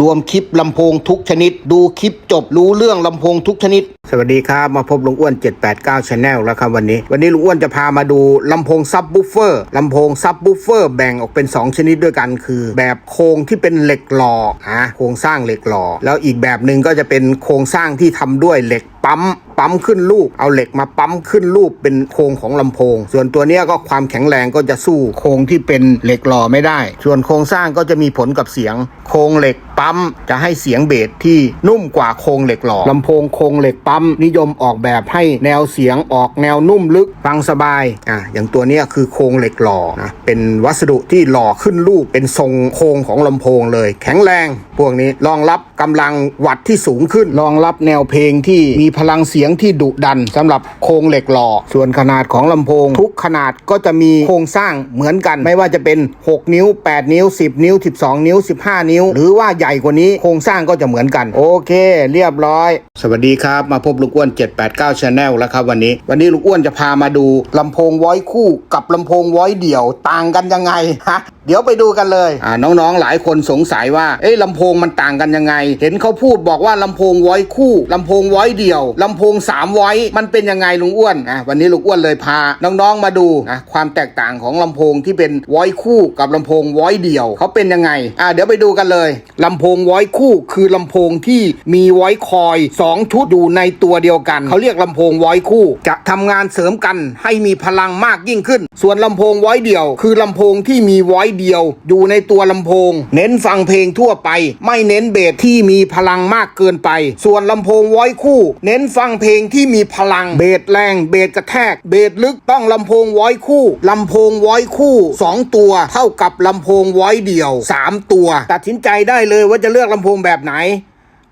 รวมคลิปลำโพงทุกชนิด ดูคลิปจบรู้เรื่องลำโพงทุกชนิด สวัสดีครับ มาพบลุงอ้วน 789 Channel แล้วครับวันนี้ วันนี้ลุงอ้วนจะพามาดูลำโพงซับบูฟเฟอร์ลำโพงซับบูฟเฟอร์แบ่งออกเป็น 2 ชนิดด้วยกันคือ แบบโครงที่เป็นเหล็กหล่อฮะโครงสร้างเหล็กหล่อแล้วอีกแบบหนึ่งก็จะเป็นโครงสร้างที่ทำด้วยเหล็ก ปั๊มปั๊มขึ้นรูปเอาเหล็กมาปั๊มขึ้นรูปเป็นโครงของลำโพง ส่วนตัวเนี้ยก็ความแข็งแรงก็จะสู้โครงที่เป็นเหล็กหล่อไม่ได้ ส่วนโครงสร้างก็จะมีผลกับเสียง โครงเหล็กปั๊มจะให้เสียงเบสที่นุ่มกว่าโครงเหล็กหล่อลำโพงโครงเหล็กปั๊มนิยมออกแบบให้แนวเสียงออกแนวนุ่มลึกฟังสบายอะอย่างตัวเนี้ยคือโครงเหล็กหล่อนะเป็นวัสดุที่หล่อขึ้นรูปเป็นทรงโครงของลำโพงเลย แข็งแรง พวกนี้รองรับกำลังวัดที่สูงขึ้นรองรับแนวเพลงที่มีพลังเสียงที่ดุดันสำหรับโครงเหล็กหล่อ ส่วนขนาดของลำโพง ทุกขนาดก็จะมีโครงสร้างเหมือนกัน ไม่ว่าจะเป็น 6 นิ้ว 8 นิ้ว 10 นิ้ว 12 นิ้ว 15 นิ้ว หรือว่าใหญ่กว่านี้โครงสร้างก็จะเหมือนกัน โอเค เรียบร้อย สวัสดีครับ มาพบลูกอ้วน 789 Channel แล้วครับวันนี้ วันนี้ลูกอ้วนจะพามาดูลำโพงไว้คู่กับลำโพงไว้เดี่ยวต่างกันยังไงฮะเดี๋ยวไปดูกันเลยอ่าน้องๆหลายคนสงสัยว่าเอ้ลำโพงมันต่างกันยังไง เห็นเขาพูดบอกว่าลำโพงไว้คู่ลำโพงไว้เดี่ยวลำโพงสามไว้มันเป็นยังไงลุงอ้วนอะวันนี้ลุงอ้วนเลยพาน้องๆมาดูนะความแตกต่างของลำโพงที่เป็นไว้คู่กับลำโพงไว้เดี่ยวเขาเป็นยังไงอ่าเดี๋ยวไปดูกันเลยลำโพงไว้คู่คือลำโพงที่มีไว้คอยสองชุดอยู่ในตัวเดียวกัน เขาเรียกลำโพงไว้คู่ จะทำงานเสริมกันให้มีพลังมากยิ่งขึ้น ส่วนลำโพงไว้เดี่ยว คือลำโพงที่มีไว้เดียว อยู่ในตัวลำโพง เน้นฟังเพลงทั่วไป ไม่เน้นเบสที่มีพลังมากเกินไป ส่วนลำโพงไว้คู่เน้นฟังเพลงที่มีพลัง เบสแรง เบสกระแทก เบสลึกต้องลำโพงไว้คู่ลำโพงไว้คู่สองตัว เท่ากับลำโพงไว้เดี่ยวสามตัว ตัดสินใจได้เลยว่าจะเลือกลำโพงแบบไหน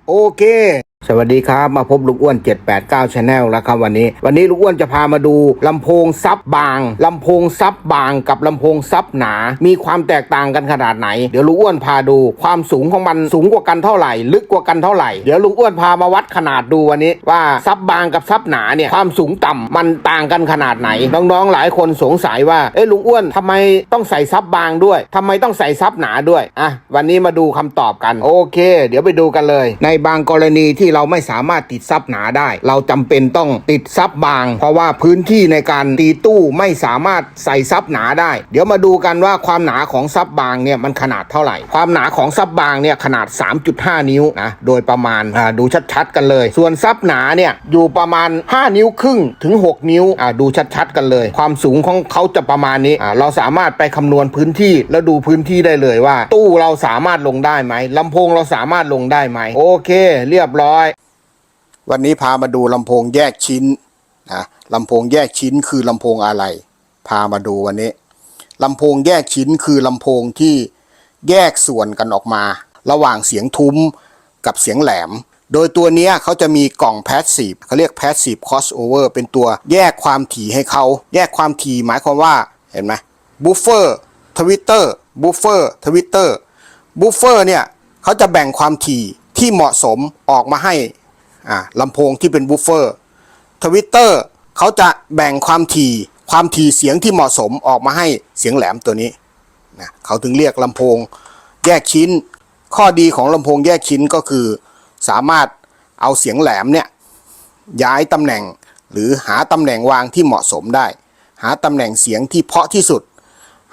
โอเค สวัสดีครับ มาพบลูกอ้วน 789 Channel แล้วครับวันนี้ วันนี้ลูกอ้วนจะพามาดูลำโพงซับบางลำโพงซับบางกับลำโพงซับหนา มีความแตกต่างกันขนาดไหน เดี๋ยวลูกอ้วนพาดูความสูงของมันสูงกว่ากันเท่าไหร่ ลึกกว่ากันเท่าไหร่เดี๋ยวลุงอ้วนพามาวัดขนาดดูวันนี้ว่าซับบางกับซับหนาเนี่ยความสูงต่ำมันต่างกันขนาดไหนน้องๆหลายคนสงสัยว่าเอ้ลุงอ้วนทำไมต้องใส่ซับบางด้วยทำไมต้องใส่ซับหนาด้วยอะวันนี้มาดูคำตอบกันโอเค เดี๋ยวไปดูกันเลย ในบางกรณีที่เราไม่สามารถติดซับหนาได้ เราจำเป็นต้องติดซับบาง เพราะว่าพื้นที่ในการตีตู้ไม่สามารถใส่ซับหนาได้ เดี๋ยวมาดูกันว่าความหนาของซับบางเนี่ยมันขนาดเท่าไหร่ ความหนาของซับบางเนี่ยขนาด 3.5 นิ้วนะโดยประมาณอ่าดูชัดๆกันเลย ส่วนซับหนาเนี่ยอยู่ประมาณ 5 นิ้วครึ่งถึง 6 นิ้วอ่าดูชัดๆกันเลย ความสูงของเขาจะประมาณนี้อ่าเราสามารถไปคำนวณพื้นที่แล้วดูพื้นที่ได้เลยว่า ตู้เราสามารถลงได้ไหมลำโพงเราสามารถลงได้ไหมโอเค เรียบร้อยวันนี้พามาดูลำโพงแยกชิ้นนะลำโพงแยกชิ้นคือลำโพงอะไร พามาดูวันนี้ลำโพงแยกชิ้นคือลำโพงที่แยกส่วนกันออกมา ระหว่างเสียงทุ้มกับเสียงแหลม โดยตัวนี้เขาจะมีกล่องแพสซีฟเขาเรียกแพสซีฟคอสโอเวอร์เป็นตัวแยกความถี่ให้เขา แยกความถี่หมายความว่าเห็นไหมบูฟเฟอร์ทวิตเตอร์บูฟเฟอร์ทวิตเตอร์บูฟเฟอร์เนี่ยเขาจะแบ่งความถี่ ที่เหมาะสมออกมาให้อ่าลำโพงที่เป็นบูฟเฟอร์ทวิตเตอร์เขาจะแบ่งความถี่ความถี่เสียงที่เหมาะสมออกมาให้เสียงแหลมตัวนี้นะเขาถึงเรียกลำโพงแยกชิ้น ข้อดีของลำโพงแยกชิ้นก็คือ สามารถเอาเสียงแหลมเนี่ยย้ายตำแหน่งหรือหาตำแหน่งวางที่เหมาะสมได้ หาตำแหน่งเสียงที่เพราะที่สุด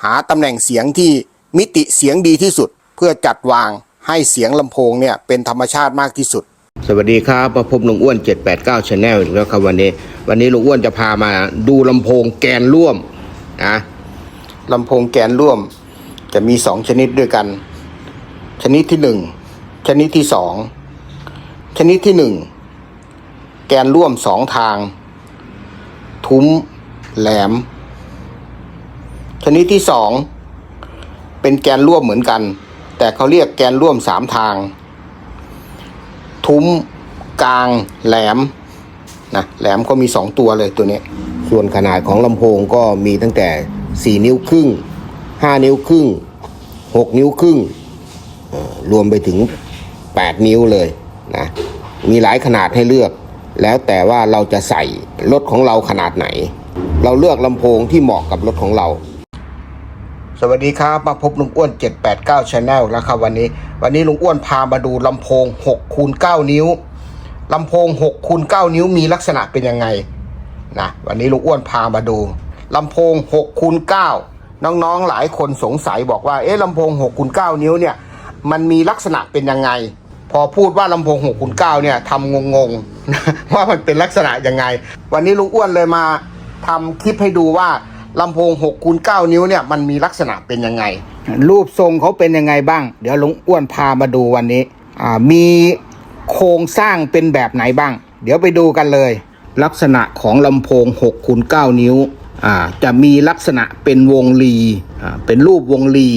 หาตำแหน่งเสียงที่มิติเสียงดีที่สุด เพื่อจัดวาง ให้เสียงลำโพงเนี่ยเป็นธรรมชาติมากที่สุด สวัสดีครับมาพบลุงอ้วน 789 Channel อีกแล้วครับวันนี้ วันนี้ลุงอ้วนจะพามาดูลำโพงแกนร่วมนะลำโพงแกนร่วม จะมีสองชนิดด้วยกัน ชนิดที่หนึ่งชนิดที่สองชนิดที่หนึ่งแกนร่วมสองทาง ทุ้ม แหลม ชนิดที่สองเป็นแกนร่วมเหมือนกัน แต่เขาเรียกแกนร่วมสามทาง ทุ้มกลางแหลมนะแหลมก็มี 2 ตัวเลยตัวนี้ ส่วนขนาดของลำโพงก็มีตั้งแต่ 4 นิ้วครึ่ง 5 นิ้วครึ่ง 6 นิ้วครึ่ง รวมไปถึง 8 นิ้วเลยนะมีหลายขนาดให้เลือก แล้วแต่ว่าเราจะใส่รถของเราขนาดไหน เราเลือกลำโพงที่เหมาะกับรถของเรา สวัสดีครับ มาพบลุงอ้วน 789 Channel แล้วครับวันนี้ วันนี้ลุงอ้วนพามาดูลำโพง6คูณ9นิ้วลำโพง6คูณ9นิ้วมีลักษณะเป็นยังไงนะวันนี้ลุงอ้วนพามาดูลำโพง6คูณ9น้องๆหลายคนสงสัยบอกว่าเอ๊ะลำโพง6คูณ9นิ้วเนี่ยมันมีลักษณะเป็นยังไง พอพูดว่าลำโพง6คูณ9เนี่ยทำงงๆว่ามันเป็นลักษณะยังไง วันนี้ลุงอ้วนเลยมาทำคลิปให้ดูว่า ลำโพง6คูณ9นิ้วเนี่ยมันมีลักษณะเป็นยังไง รูปทรงเขาเป็นยังไงบ้าง เดี๋ยวลุงอ้วนพามาดูวันนี้อ่ามีโครงสร้างเป็นแบบไหนบ้าง เดี๋ยวไปดูกันเลย ลักษณะของลำโพง6คูณ9นิ้วอ่าจะมีลักษณะเป็นวงรีอ่าเป็นรูปวงรี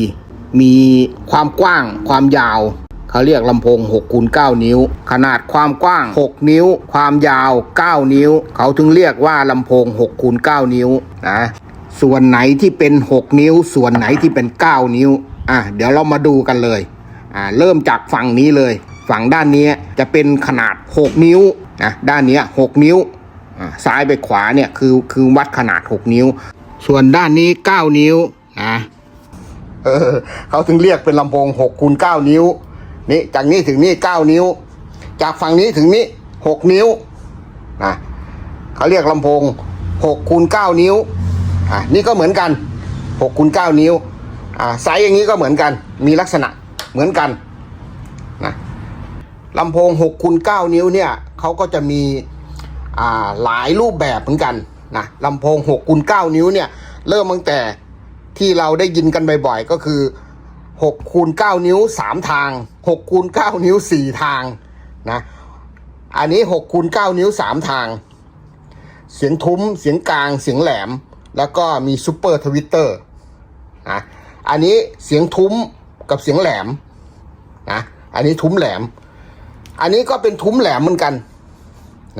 มีความกว้างความยาวเขาเรียกลำโพง6คูณ9นิ้ว ขนาดความกว้าง 6 นิ้ว ความยาว 9 นิ้ว เขาถึงเรียกว่าลำโพง6คูณ9นิ้วนะ ส่วนไหนที่เป็น 6 นิ้ว ส่วนไหนที่เป็น 9 นิ้ว อะเดี๋ยวเรามาดูกันเลย อ่าเริ่มจากฝั่งนี้เลย ฝั่งด้านนี้จะเป็นขนาด 6 นิ้วนะด้านนี้6นิ้วอ่าซ้ายไปขวาเนี่ยคือคือวัดขนาด 6 นิ้ว ส่วนด้านนี้ 9 นิ้วนะเออเขาถึงเรียกเป็นลำโพง6คูณ9นิ้วนี่จากนี้ถึงนี่ 9 นิ้ว จากฝั่งนี้ถึงนี้ 6 นิ้วนะเขาเรียกลำโพง6คูณ9นิ้ว อะนี่ก็เหมือนกัน6คูณ9นิ้วอ่าไซส์อย่างนี้ก็เหมือนกัน มีลักษณะเหมือนกันนะลำโพง6คูณ9นิ้วเนี่ยเขาก็จะมีอ่าหลายรูปแบบเหมือนกันนะลำโพง6คูณ9นิ้วเนี่ยเริ่มตั้งแต่ที่เราได้ยินกันบ่อยๆ ก็คือ6คูณ9นิ้ว 3 ทาง6คูณ9นิ้ว 4 ทางนะอันนี้6คูณ9นิ้ว 3 ทาง เสียงทุ้มเสียงกลางเสียงแหลม แล้วก็มีซูเปอร์ทวิตเตอร์นะอันนี้เสียงทุ้มกับเสียงแหลมนะอันนี้ทุ้มแหลม อันนี้ก็เป็นทุ้มแหลมเหมือนกัน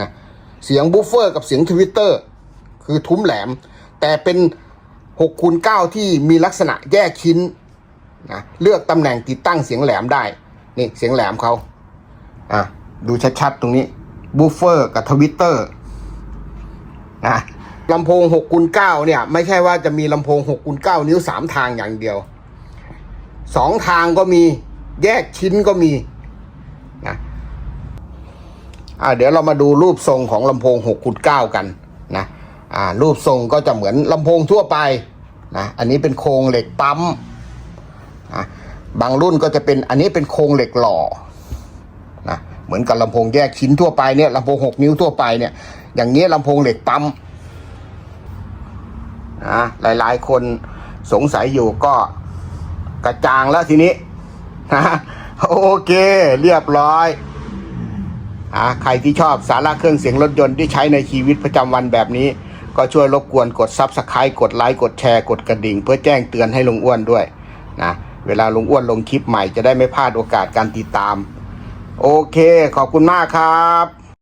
นะเสียงบูฟเฟอร์กับเสียงทวิตเตอร์คือทุ้มแหลม แต่เป็น6คูณ9ที่มีลักษณะแยกชิ้นนะเลือกตำแหน่งติดตั้งเสียงแหลมได้นี่เสียงแหลมเขาอะดูชัดๆตรงนี้บูฟเฟอร์กับทวิตเตอร์นะ ลำโพง6คูณ9เนี่ย ไม่ใช่ว่าจะมีลำโพง6คูณ9นิ้ว 3 ทางอย่างเดียวสองทางก็มีแยกชิ้นก็มีนะอ่าเดี๋ยวเรามาดูรูปทรงของลำโพง6คูณ9กันนะอ่ารูปทรงก็จะเหมือนลำโพงทั่วไปนะอันนี้เป็นโครงเหล็กปั๊มนะบางรุ่นก็จะเป็นอันนี้เป็นโครงเหล็กหล่อนะเหมือนกับลำโพงแยกชิ้นทั่วไปเนี่ยลำโพงหกนิ้วทั่วไปเนี่ยอย่างนี้ลำโพงเหล็กปั๊ม นะหลายๆ คนสงสัยอยู่ก็กระจางแล้วทีนี้นะโอเค เรียบร้อยอ่าใครที่ชอบสาระเครื่องเสียงรถยนต์ที่ใช้ในชีวิตประจำวันแบบนี้ ก็ช่วยรบกวนกด Subscribe กดไลค์กดแชร์กดกระดิ่ง เพื่อแจ้งเตือนให้ลุงอ้วนด้วยนะเวลาลุงอ้วนลงคลิปใหม่จะได้ไม่พลาดโอกาสการติดตาม โอเค ขอบคุณมากครับ